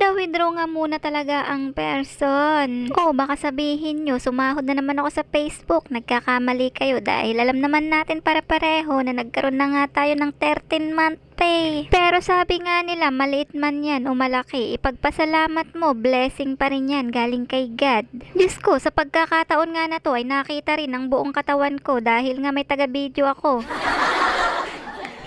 Withdraw-withdraw nga muna talaga ang person. O baka sabihin nyo, sumahod na naman ako sa Facebook. Nagkakamali kayo dahil alam naman natin para-pareho na nagkaroon na nga tayo ng 13 month pay. Pero sabi nga nila, maliit man yan o malaki, ipagpasalamat mo, blessing pa rin yan galing kay God. Diyos ko, sa pagkakataon nga na to ay nakita rin ang buong katawan ko dahil nga may taga-video ako.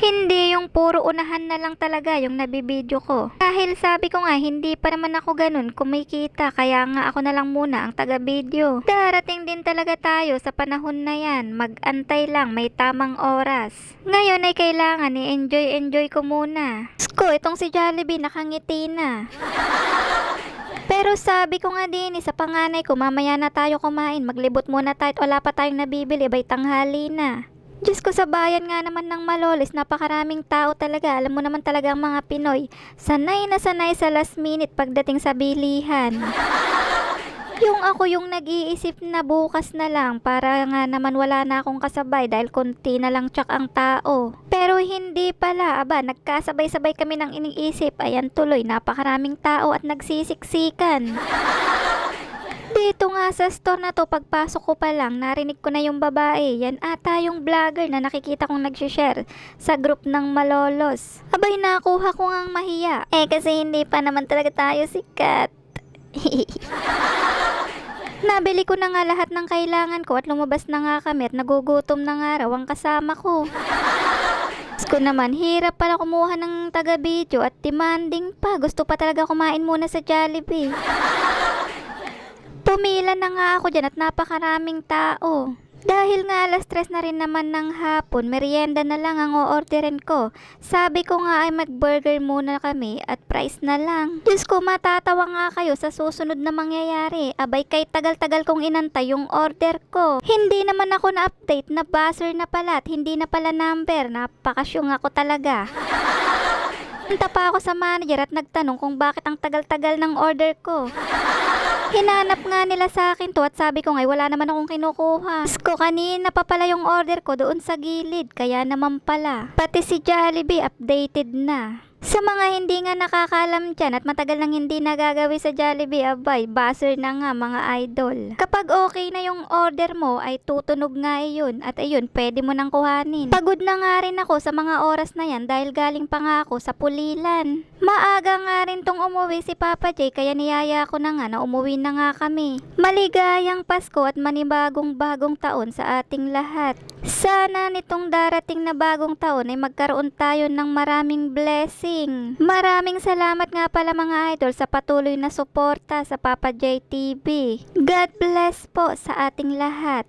Hindi yung puro unahan na lang talaga yung nabibideo ko. Dahil sabi ko nga, hindi pa naman ako ganun kumikita, kaya nga ako na lang muna ang taga-video. Darating din talaga tayo sa panahon na yan, mag-antay lang, may tamang oras. Ngayon ay kailangan i-enjoy-enjoy ko muna. Sko, itong si Jollibee nakangiti na. Pero sabi ko nga din eh, sa panganay ko, mamaya na tayo kumain, maglibot muna tayo at wala pa tayong nabibili, bay tanghali na. Diyos ko sa bayan nga naman ng Malolos, napakaraming tao talaga. Alam mo naman talaga ang mga Pinoy, sanay na sanay sa last minute pagdating sa bilihan. Yung ako yung nag-iisip na bukas na lang para nga naman wala na akong kasabay dahil konti na lang tsak ang tao. Pero hindi pala, aba, nagkasabay-sabay kami ng iniisip. Ayan tuloy, napakaraming tao at nagsisiksikan. Dito nga sa store na to, pagpasok ko pa lang, narinig ko na yung babae. Yan ata yung vlogger na nakikita kong nag-share sa group ng malolos. Abay, nakuha ko ngang mahiya. Eh, kasi hindi pa naman talaga tayo sikat. Nabili ko na nga lahat ng kailangan ko at lumabas na nga kami at nagugutom na nga raw ang kasama ko. Ko naman, hirap pala kumuha ng taga-video at demanding pa. Gusto pa talaga kumain muna sa Jollibee. Pumila na nga ako dyan at napakaraming tao. Dahil nga alas tres na rin naman ng hapon, merienda na lang ang o-orderin ko. Sabi ko nga ay mag-burger muna kami at price na lang. Diyos ko, matatawa nga kayo sa susunod na mangyayari. Abay, kay tagal-tagal kong inantay yung order ko. Hindi naman ako na-update na buzzer na pala at hindi na pala number. Napakasyong ako talaga. Punta pa ako sa manager at nagtanong kung bakit ang tagal-tagal ng order ko. Hinanap nga nila sa akin to at sabi ko nga wala naman akong kinukuha. Diyos ko kanina pa pala yung order ko doon sa gilid kaya naman pala. Pati si Jollibee updated na. Sa mga hindi nga nakakaalam dyan at matagal nang hindi nagagawi sa Jollibee, abay, buzzer na nga mga idol. Kapag okay na yung order mo, ay tutunog nga iyon at ayun, pwede mo nang kuhanin. Pagod na nga rin ako sa mga oras na yan dahil galing pa nga ako sa pulilan. Maaga nga rin tong umuwi si Papa J kaya niyaya ko na nga na umuwi na nga kami. Maligayang Pasko at manibagong bagong taon sa ating lahat. Sana nitong darating na bagong taon ay magkaroon tayo ng maraming blessing. Maraming salamat nga pala mga idol sa patuloy na suporta sa Papa J TV. God bless po sa ating lahat.